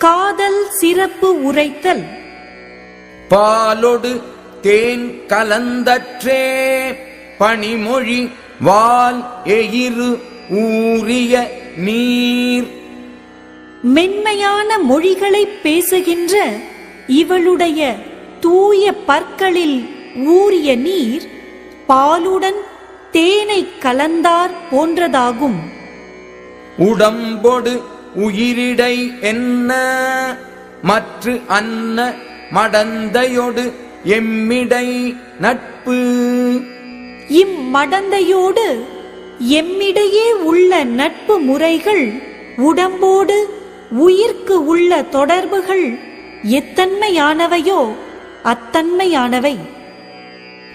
காதல் சிறப்பு உரைத்தல். பாலொடு தேன் கலந்தற்றே பனிமொழி வால் எயிறு ஊறிய நீர். மென்மையான மொழிகளைப் பேசுகின்ற இவளுடைய தூய பற்களில் ஊறிய நீர் பாலுடன் தேனை கலந்தார் போன்றதாகும். உடம்பொடு உயிரிடை என்ன? மற்று அன்ன மடந்தையொடு எம்மிடை நட்பு. இம்மடந்தையோடு எம்மிடையே உள்ள நட்பு முறைகள் உடம்போடு உயிர்க்கு உள்ள தொடர்புகள் எத்தன்மையானவையோ அத்தன்மையானவை.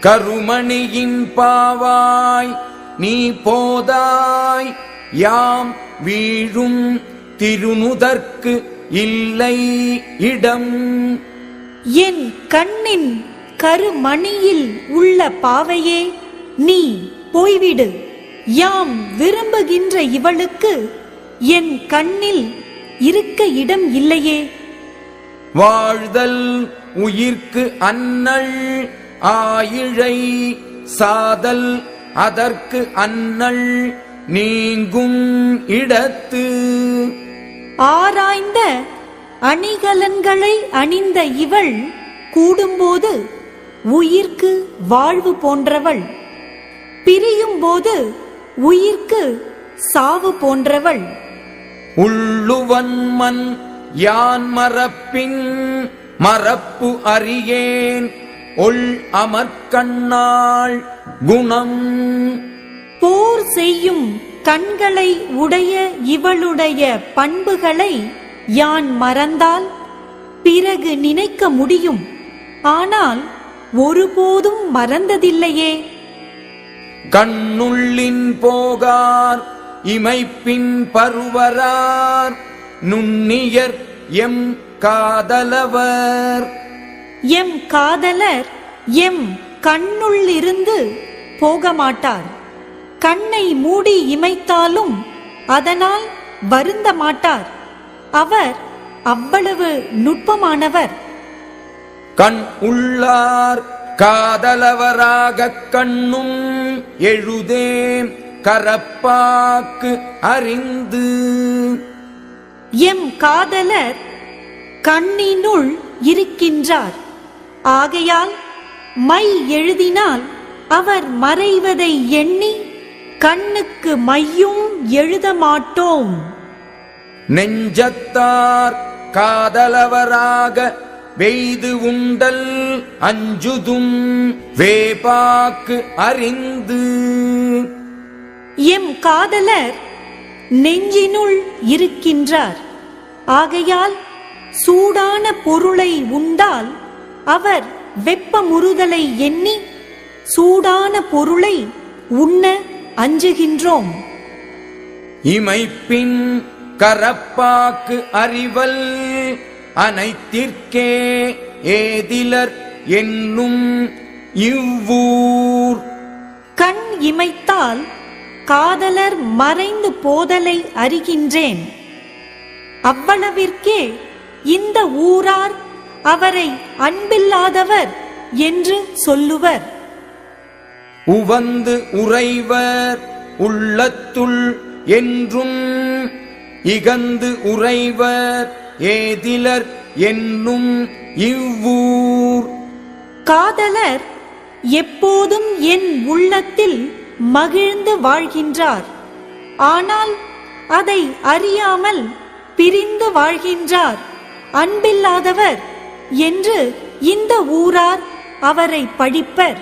கருமணியின் பாவாய் நீ போதாய் யாம் வீழும் திருநுதற்கு இல்லை இடம். என் கண்ணின் கருமணியில் உள்ள பாவையே நீ போய்விடு. யாம் விரும்புகின்ற இவளுக்கு என் கண்ணில் இருக்க இடம் இல்லையே. வாழ்தல் உயிர்க்கு அன்னள் ஆயிழை சாதல் அதற்கு அன்னள் நீங்கும் இடத்து. ஆராய்ந்த அணிகலன்களை அணிந்த இவள் கூடும்போது உயிர்க்கு வாழ்வு போன்றவள். பிரியும்போது உயிர்க்கு சாவு போன்றவள். உள்ளுவன்மன் யான் மறப்பின் மறப்பு அறியேன். ஒள் அமர்கண்ணாள் குணம். போர் செய்யும் கண்களை உடைய இவளுடைய பண்புகளை யான் மறந்தால் பிறகு நினைக்க முடியும். ஆனால் ஒருபோதும் மறந்ததில்லையே. கண்ணுள்ளின் போகார் இமைப்பின் பருவரார் நுண்ணியர் எம் காதலவர். எம் காதலர் எம் கண்ணுள்ளிருந்து போக மாட்டார் கண்ணை மூடி இமைத்தாலும் அதனால் வருந்த மாட்டார். அவர் அவ்வளவு நுட்பமானவர். கண் உள்ளார் காதலவராகக் கண்ணும் எழுதேம் கரப்பாக்கு அறிந்து. எம் காதலர் கண்ணினுள் இருக்கின்றார். ஆகையால் மை எழுதினால் அவர் மறைவதை எண்ணி கண்ணுக்கு மையும் எழுத மாட்டோம். நெஞ்சத்தார் காதலவராக வெய்து உண்டல் அஞ்சுதும் வேபாக்கு அறிந்து. எம் காதலர் நெஞ்சினுள் இருக்கின்றார். ஆகையால் சூடான பொருளை உண்டால் அவர் வெப்பமுறுதலை எண்ணி சூடான பொருளை உண்ண அஞ்சுகின்றோம். இமைப்பின் கரப்பாக்கு அறிவல் அனைத்திற்கே ஏதிலர் என்னும் இவ்வூர். கண் இமைத்தால் காதலர் மறைந்து போதலை அறிகின்றேன். அவ்வளவிற்கே இந்த ஊரார் அவரை அன்பில்லாதவர் என்று சொல்லுவர். உவந்து உறைவர் உள்ளத்துள் என்றும் இகந்து உறைவர் ஏதிலர் என்னும் இவ்வூர். காதலர் எப்போதும் என் உள்ளத்தில் மகிழ்ந்து வாழ்கின்றார். ஆனால் அதை அறியாமல் பிரிந்து வாழ்கின்றார். அன்பில்லாதவர் என்று இந்த ஊரார் அவரை படிப்பர்.